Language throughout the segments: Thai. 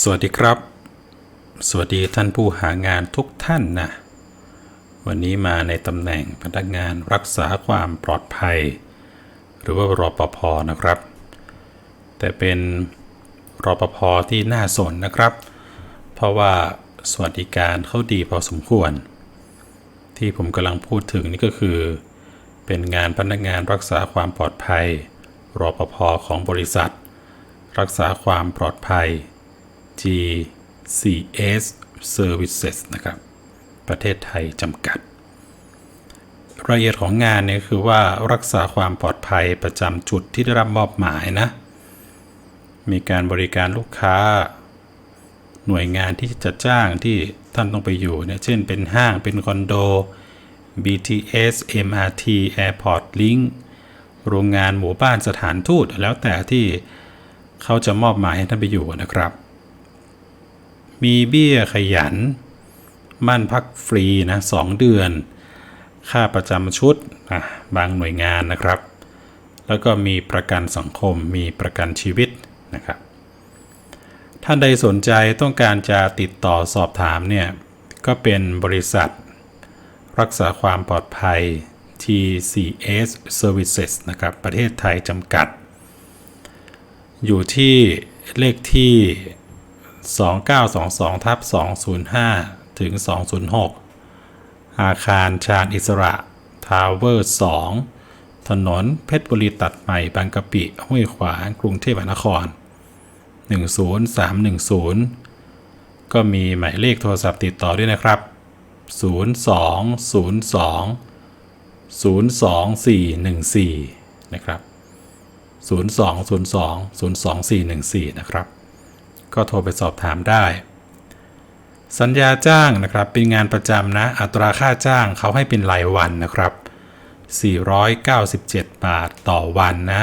สวัสดีครับ สวัสดีท่านผู้หางานทุกท่านนะ วันนี้มาในตำแหน่งพนักงานรักษาความปลอดภัย หรือว่ารปภนะครับ แต่เป็นรปภที่น่าสนนะครับ เพราะว่าสวัสดิการเขาดีพอสมควร ที่ผมกำลังพูดถึงนี่ก็คือ เป็นงานพนักงานรักษาความปลอดภัยรปภของบริษัท รักษาความปลอดภัย GCS Services นะครับ ประเทศไทยจำกัด รายละเอียดของงานเนี่ยคือว่ารักษาความปลอดภัยประจำจุดที่ได้รับมอบหมายนะ มีการบริการลูกค้า หน่วยงานที่จะจ้างที่ท่านต้องไปอยู่เนี่ย เช่นเป็นห้างเป็นคอนโด BTS MRT Airport Link โรงงานหมู่บ้านสถานทูตแล้วแต่ที่เขาจะมอบหมายให้ท่านไปอยู่นะครับ มีเบี้ยขยัน มั่นพักฟรีนะสองเดือน ค่าประจำชุดอะบางหน่วยงานนะครับ แล้วก็มีประกันสังคม มีประกันชีวิตนะครับ ท่านใดสนใจต้องการจะติดต่อสอบถามเนี่ย ก็เป็นบริษัท รักษาความปลอดภัย TCS Services นะครับ ประเทศไทยจำกัด อยู่ที่เลขที่ 2922ทับ205 ถึง 206 อาคารชาญอิสระ ทาวเวอร์ 2 ถนนเพชรบุรีตัดใหม่บางกะปิห้วยขวางกรุงเทพมหานคร 10310 ก็มีหมายเลขโทรศัพท์ติดต่อด้วยนะครับ 0202 02414 นะครับ 0202 02414 นะครับ ก็โทรไปสอบถามได้ สัญญาจ้างนะครับเป็นงานประจำนะอัตราค่าจ้างเขาให้เป็นรายวันนะครับ 497 บาทต่อวันนะ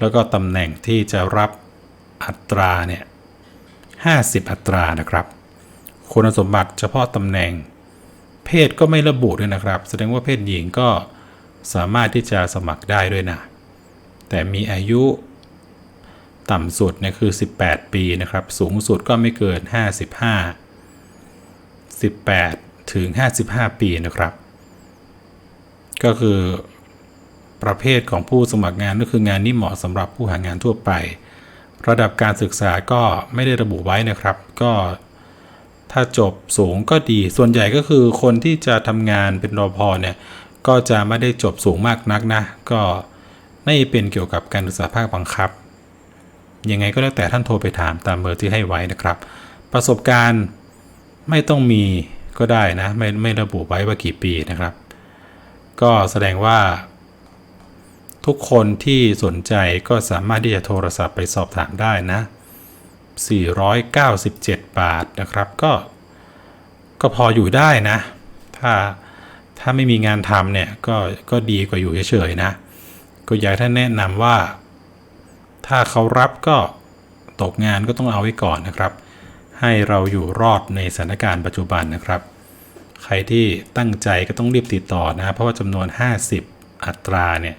แล้วก็ตำแหน่งที่จะรับอัตราเนี่ย 50 อัตรานะครับ คุณสมบัติเฉพาะตำแหน่ง เพศก็ไม่ระบุด้วยนะครับ แสดงว่าเพศหญิงก็สามารถที่จะสมัครได้ด้วยนะ แต่มีอายุ ต่ำสุดเนี่ยคือ 18 ปีนะครับ สูงสุดก็ไม่เกิน 55 18 ถึง 55 ปีนะครับ ก็คือประเภทของผู้สมัครงานก็คืองานนี้เหมาะสำหรับผู้หางานทั่วไป ระดับการศึกษาก็ไม่ได้ระบุไว้นะครับ ก็ถ้าจบสูงก็ดี ส่วนใหญ่ก็คือคนที่จะทำงานเป็นรอพอเนี่ย ก็จะไม่ได้จบสูงมากนักนะ ก็ไม่เป็นเกี่ยวกับการศึกษาภาคบังคับ ยังไงก็แล้วแต่ท่านโทรไปถามตามเบอร์ที่ให้ไว้นะครับ ประสบการณ์ไม่ต้องมีก็ได้นะ ไม่ไม่ระบุไว้ว่ากี่ปีนะครับ ก็แสดงว่า ทุกคนที่สนใจก็สามารถที่จะโทรศัพท์ไปสอบถามได้นะ 497 บาทนะครับ ก็ ก็พออยู่ได้นะ ถ้าถ้าไม่มีงานทำเนี่ยก็ก็ดีกว่าอยู่เฉยๆนะ ก็อยากท่านแนะนำว่า ถ้าเขารับก็ตกงานก็ต้องเอาไว้ก่อนนะครับ ให้เราอยู่รอดในสถานการณ์ปัจจุบันนะครับ ใครที่ตั้งใจก็ต้องรีบติดต่อนะเพราะว่าจำนวน 50 อัตราเนี่ย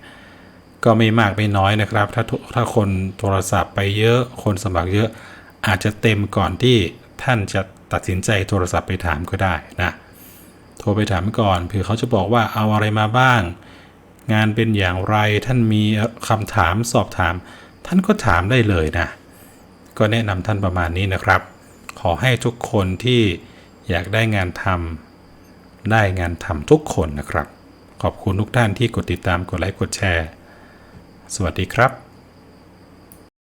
ก็ไม่มากไม่น้อยนะครับ ถ้าถ้าคนโทรศัพท์ไปเยอะคนสมัครเยอะอาจจะเต็มก่อนที่ท่านจะตัดสินใจโทรศัพท์ไปถามก็ได้นะโทรไปถามก่อนเผื่อเขาจะบอกว่าเอาอะไรมาบ้าง งานเป็นอย่างไรท่านมีคำถามสอบถาม ท่านก็ถามได้เลยนะ ก็แนะนำท่านประมาณนี้นะครับ ขอให้ทุกคนที่อยากได้งานทำได้งานทำทุกคนนะครับ ขอบคุณทุกท่านที่กดติดตามกดไลค์กดแชร์ สวัสดีครับ